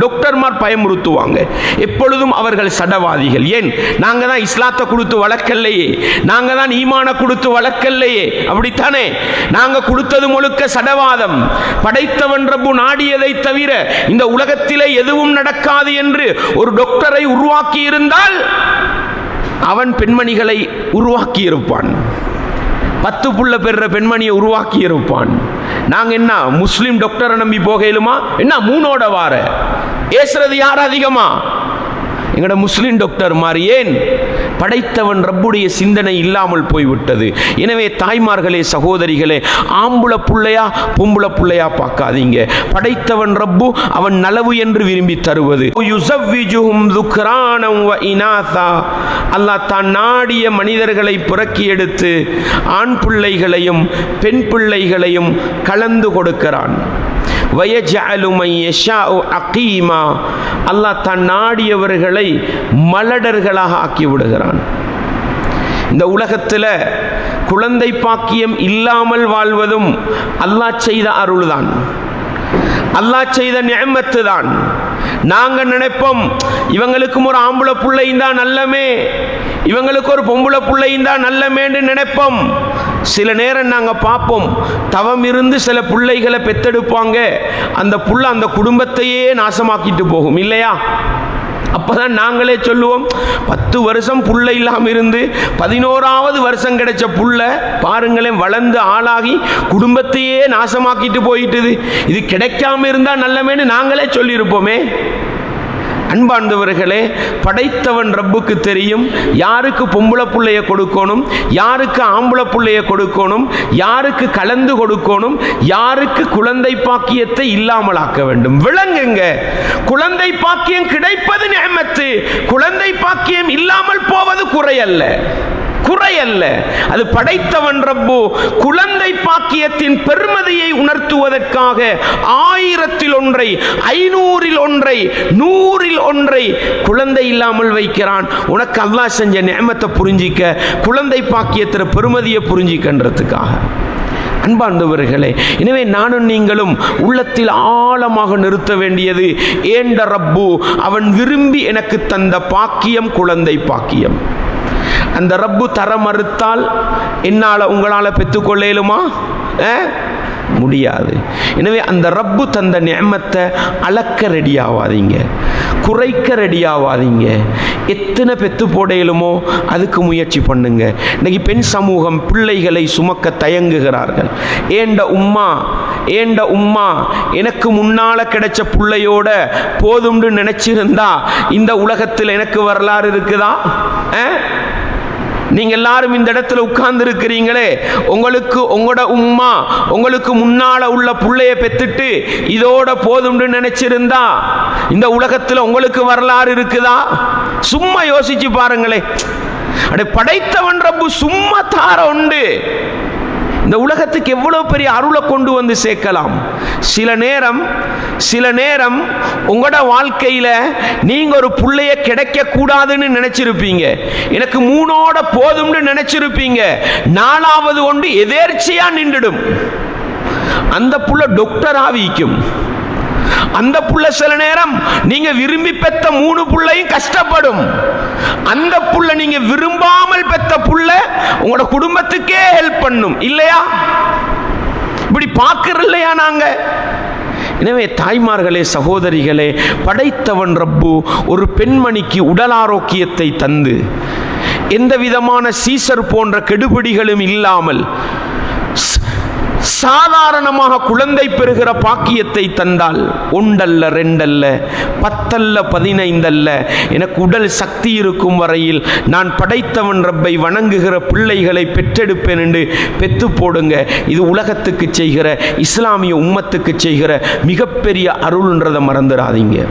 டாக்டர்மார் பயமுறுத்துவாங்க. எப்பொழுதும் அவர்கள் சடவாதிகள். ஏன்? நாங்க தான் இஸ்லாத்தை கொடுத்து வளர்க்கலையே. நாங்க தான் ஈமான கொடுத்து வளர்க்கலையே. அப்படித்தானே? நாங்க கொடுத்தது முழுக்க சடவாதம். படைத்தவன் ரப்பு நாடியதை தவிர இந்த உலகத்திலே எதுவும் நடக்காது என்று ஒரு டாக்டரை உருவாக்கி இருந்தால் அவன் பெண்மணிகளை உருவாக்கி இருப்பான் பத்து புள்ள பெறுற பெண்மணியை உருவாக்கி இருப்பான் நாங்க என்ன முஸ்லீம் டாக்டரை நம்பி போகையிலுமா என்ன மூணோட வார? ஏசுறது யார் அதிகமா? எங்களோட முஸ்லீம் டாக்டர் மாதிரி ஏன் படைத்தவன் ரப்புடைய சிந்தனை இல்லாமல் போய்விட்டது. எனவே தாய்மார்களே சகோதரிகளே ஆம்புல புள்ளையா பொம்புல புள்ளையா பார்க்காதீங்க. படைத்தவன் ரப்பு அவன் நலவு என்று விரும்பி தருவது. யுஸவ்விஜுஹும் அல்லாஹ் தான் நாடிய மனிதர்களை புறக்கி எடுத்து ஆண் பிள்ளைகளையும் பெண் பிள்ளைகளையும் கலந்து கொடுக்கிறான். அகீமா. அல்லாஹ் தன் நாடியவர்களை மலடர்களாக ஆக்கி விடுகிறான் இந்த உலகத்தில் குழந்தை பாக்கியம் இல்லாமல் வாழ்வதும் அல்லாஹ் செய்த அருள்தான். அல்லாஹ் செய்த நியமத்து தான் நாங்கள் நினைப்போம் இவங்களுக்கும் ஒரு ஆம்பளை பிள்ளையும் தான் நல்லமே இவங்களுக்கு ஒரு பொம்பளை பிள்ளையும் தான் நல்லமேன்னு நினைப்போம். சில நேரம் நாங்கள் பார்ப்போம். தவம் இருந்து சில பிள்ளைகளை பெத்தெடுப்பாங்க. அந்த புள்ள அந்த குடும்பத்தையே நாசமாக்கிட்டு போகும். இல்லையா? அப்பதான் நாங்களே சொல்லுவோம் பத்து வருஷம் புள்ள இல்லாமல் இருந்து பதினோராவது வருஷம் கிடைச்ச புள்ள பாருங்களேன் வளர்ந்து ஆளாகி குடும்பத்தையே நாசமாக்கிட்டு போயிட்டுது. இது கிடைக்காம இருந்தா நல்லமேன்னு நாங்களே சொல்லியிருப்போமே. அன்பார்ந்தவர்களே படைத்தவன் ரப்புக்கு தெரியும் யாருக்கு பொம்பளை பிள்ளைய கொடுக்கணும் யாருக்கு ஆம்பளை பிள்ளைய கொடுக்கணும் யாருக்கு கலந்து கொடுக்கணும் யாருக்கு குழந்தை பாக்கியத்தை இல்லாமலாக்க வேண்டும். விளங்குங்க குழந்தை பாக்கியம் கிடைப்பது நேமத்து குழந்தை பாக்கியம் இல்லாமல் போவது குறையல்ல. குறையல்ல அது படைத்தவன் ரப்பு குழந்தை பாக்கியத்தின் பெருமதியை உணர்த்துவதற்காக ஆயிரத்தில் ஒன்றை ஐநூறில் ஒன்றை நூறில் ஒன்றை குழந்தை இல்லாமல் வைக்கிறான். உனக்கு அல்லாஹ் செஞ்ச நேமத்தை புரிஞ்சிக்க குழந்தை பாக்கியத்தின் பெருமதியை புரிஞ்சிக்கன்றதுக்காக. அன்பாண்டவர்களே எனவே நானும் நீங்களும் உள்ளத்தில் ஆழமாக நிறுத்த வேண்டியது ஏண்ட ரப்பு அவன் விரும்பி எனக்கு தந்த பாக்கியம் குழந்தை பாக்கியம். அந்த ரப்பு தர மறுத்தால் என்னால் உங்களால் பெற்றுக்கொள்ளலுமா முடியாது. எனவே அந்த ரப்பு தந்த நியமத்தை அளக்க ரெடி ஆகாதீங்க குறைக்க ரெடி ஆகாதீங்க எத்தனை பெத்து போடையிலுமோ அதுக்கு முயற்சி பண்ணுங்க. இன்னைக்கு பெண் சமூகம் பிள்ளைகளை சுமக்க தயங்குகிறார்கள். ஏண்ட உம்மா ஏண்ட உம்மா எனக்கு முன்னால் கிடைச்ச பிள்ளையோட போதும்னு நினச்சிருந்தா இந்த உலகத்தில் எனக்கு வரலாறு இருக்குதா? ஆ? நீங்க எல்லாரும் இந்த இடத்துல உட்கார்ந்து இருக்கிறீங்களே உங்களுக்கு உங்களோட உம்மா உங்களுக்கு முன்னால உள்ள பிள்ளைய பெத்துட்டு இதோட போதும்னு நினைச்சிருந்தா இந்த உலகத்துல உங்களுக்கு வரலாறு இருக்குதா? சும்மா யோசிச்சு பாருங்களே. அடே படைத்தவன் ரப்பு சும்மா தார உண்டு. இந்த உலகத்துக்கு எவ்வளவு பெரிய அருளை கொண்டு வந்து சேர்க்கலாம்? சில நேரம் சில நேரம் உங்களோட வாழ்க்கையில் நீங்கள் ஒரு பிள்ளைய கிடைக்கக்கூடாதுன்னு நினச்சிருப்பீங்க. எனக்கு மூணோட போதும்னு நினச்சிருப்பீங்க. நாலாவது ஒன்று எதேர்ச்சியாக நின்றுடும். அந்த புள்ள டாக்டர் ஆவிக்கும் அந்த புள்ள சில நேரம் நீங்க விரும்பி பெத்த மூணு புள்ளையும் கஷ்டப்படும். அந்த புள்ள நீங்க விரும்பாமல் பெத்த புள்ள உங்களோட குடும்பத்துக்கே ஹெல்ப் பண்ணும். இல்லையா? இப்படி பார்க்கற இல்லையா நாங்க? எனவே தாய்மார்களே சகோதரிகளே படைத்தவன் ரப்பு ஒரு பெண்மணிக்கு உடல் ஆரோக்கியத்தை தந்து எந்த விதமான சீசர் போன்ற கெடுபிடிகளும் இல்லாமல் சாதாரணமாக குழந்தை பெறுகிற பாக்கியத்தை தந்தால் ஒன்றல்ல ரெண்டல்ல பத்தல்ல பதினைந்தல்ல. எனக்கு உடல் சக்தி இருக்கும் வரையில் நான் படைத்தவன் ரப்பை வணங்குகிற பிள்ளைகளை பெற்றெடுப்பேன் என்று பெத்து போடுங்க. இது உலகத்துக்கு செய்கிற இஸ்லாமிய உம்மத்துக்கு செய்கிற மிகப்பெரிய அருள்ன்றதை மறந்துடாதீங்க.